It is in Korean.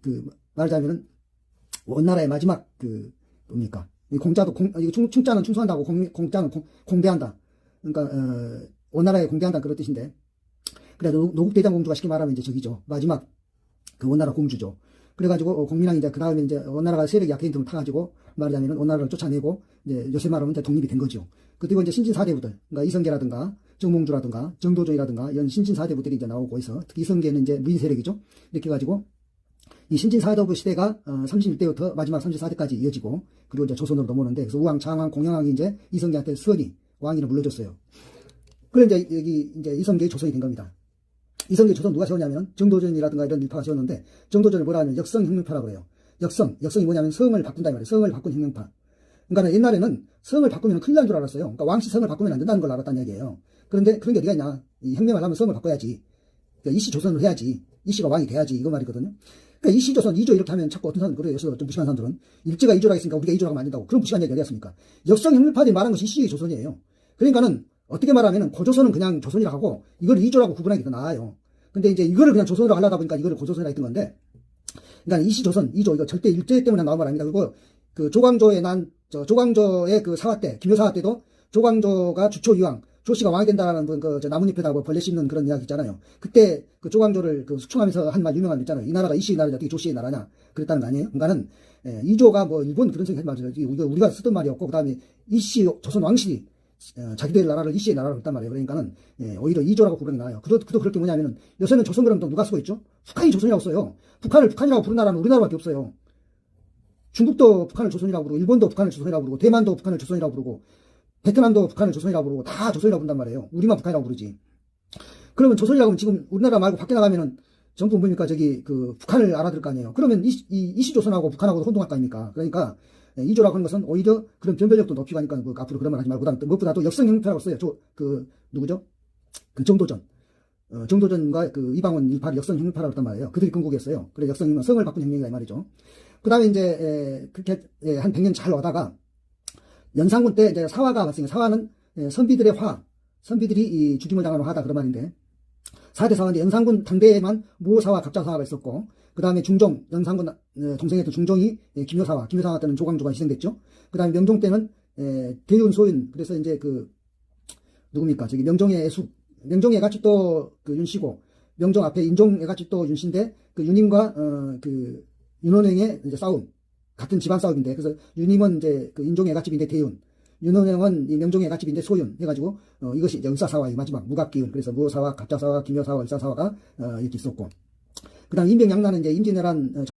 그 말하자면은 원나라의 마지막 그 뭡니까 이 공자도 공 충, 충자는 충성한다고 공, 공자는 공, 공배한다 그러니까 어, 원나라에 공배한다 그런 뜻인데 그래 노- 노국대장 공주가 쉽게 말하면 이제 저기죠 마지막 그 원나라 공주죠 그래가지고 어, 공민왕이 이제 그 다음에 이제 원나라가 세력이 약해진 틈을 타가지고 말하자면 원나라를 쫓아내고 이제 요새 말하면 이제 독립이 된 거죠. 그리고 이제 신진 사대부들, 그러니까 이성계라든가 정몽주라든가 정도조이라든가 이런 신진 사대부들이 이제 나오고 있어. 특히 이성계는 이제 무인 세력이죠. 이렇게 해가지고 이 신진 사대부 시대가 어, 36대부터 마지막 34대까지 이어지고 그리고 이제 조선으로 넘어오는데 그래서 우왕, 장왕, 공양왕이 이제 이성계한테 수원이 왕위를 물려줬어요. 그래 이제 여기 이제 이성계의 조선이 된 겁니다. 이성계 조선 누가 세웠냐면 정도전이라든가 이런 일파가 세웠는데 정도전을 뭐라 하면 역성혁명파라고 그래요. 역성, 역성이 뭐냐면 성을 바꾼다 이 말이에요. 성을 바꾼 혁명파. 그러니까 옛날에는 성을 바꾸면 큰일 난 줄 알았어요. 그러니까 왕씨 성을 바꾸면 안 된다는 걸 알았다는 얘기예요. 그런데 그런 게 어디가 있냐. 이 혁명을 하면 성을 바꿔야지. 그러니까 이씨 조선을 해야지. 이씨가 왕이 돼야지. 이거 말이거든요. 그러니까 이씨 조선 2조 이렇게 하면 자꾸 어떤 사람 그래요. 요새 좀 무식한 사람들은 일제가 2조라 했으니까 우리가 2조라고 안 된다고. 그런 무식한 얘기 어디였습니까? 역성 혁명파들이 말한 것이 이씨 조선이에요. 그러니까는 어떻게 말하면 고조선은 그냥 조선이라 하고 이걸 2조라고 구분하기 더 나아요. 근데 이제 이거를 그냥 조선으로 하려다 보니까 이거를 고조선이라 했던 건데 그러니까 이시조선 2조 이거 절대 일제 때문에 나온 말 아닙니다. 그리고 그 조광조의 난 저 조광조의 그 사화 때 김효 사화 때도 조광조가 주초 이왕 조씨가 왕이 된다라는 그, 저 나뭇잎에다 뭐 벌레 씹는 그런 이야기 있잖아요. 그때 그 조광조를 그 수충하면서 한 말 유명한 말 있잖아요. 이 나라가 이씨의 나라냐 어떻게 조씨의 나라냐 그랬다는 거 아니에요? 그러니까는 예, 이조가 뭐 일본 그런 생각이. 이거 우리가 쓰던 말이었고 그 다음에 이씨 조선 왕실이 어, 자기들 나라를 이씨의 나라로 했단 말이에요. 그러니까는 예, 오히려 이조라고 부르는 게 나아요. 그도, 그도 그렇게 뭐냐면은 요새는 조선 그러면 또 누가 쓰고 있죠? 북한이 조선이라고 써요. 북한을 북한이라고 부르는 나라는 우리나라밖에 없어요. 중국도 북한을 조선이라고 부르고 일본도 북한을 조선이라고 부르고 대만도 북한을 조선이라고 부르고 베트남도 북한을 조선이라고 부르고 다 조선이라고 부른단 말이에요. 우리만 북한이라고 부르지. 그러면 조선이라고 하면 지금 우리나라 말고 밖에 나가면은 정부 보니까 저기 그 북한을 알아들 거 아니에요. 그러면 이, 이 이시조선하고 북한하고 혼동할 거 아닙니까? 그러니까 예, 이조라고 하는 것은 오히려 그런 변별력도 높이고 하니까 그 앞으로 그런 말 하지 말고 무엇보다도 역성 형태라고 써요. 저, 그 누구죠? 그 정도전. 어, 정도전과 그 이방원 일파를 역성형파라고 했단 말이에요. 그들이 건국이었어요. 그래 역성이면 성을 바꾼 혁명이다 이 말이죠. 그 다음에 이제 에, 그렇게 에, 한 100년 잘 오다가 연산군 때 이제 사화가 왔으니까 사화는 에, 선비들의 화, 선비들이 이 죽임을 당하는 화다 그런 말인데. 4대 사화인데 연산군 당대에만 무호사화, 갑자사화가 있었고 그 다음에 중종, 연산군 어, 동생이었던 중종이 에, 김효사화, 김효사화 때는 조광조가 희생됐죠. 그 다음에 명종 때는 에, 대윤, 소윤. 그래서 이제 그 누굽니까? 저기 명종의 애숙, 명종의 같이 또 그 윤씨고 명종 앞에 인종의 같이 또 윤씨인데 그 윤임과 어 그 윤원행의 이제 싸움 같은 집안 싸움인데 그래서 윤임은 이제 그 인종의 애가집인데 대윤 윤원행은 이 명종의 애가집인데 소윤 해가지고 어 이것이 이제 의사사화의 마지막 무각기운 그래서 무호사화 갑자사화 김효사화 의사사화가 어 이렇게 있었고. 그 다음 인병양난은 이제 임진왜란 어,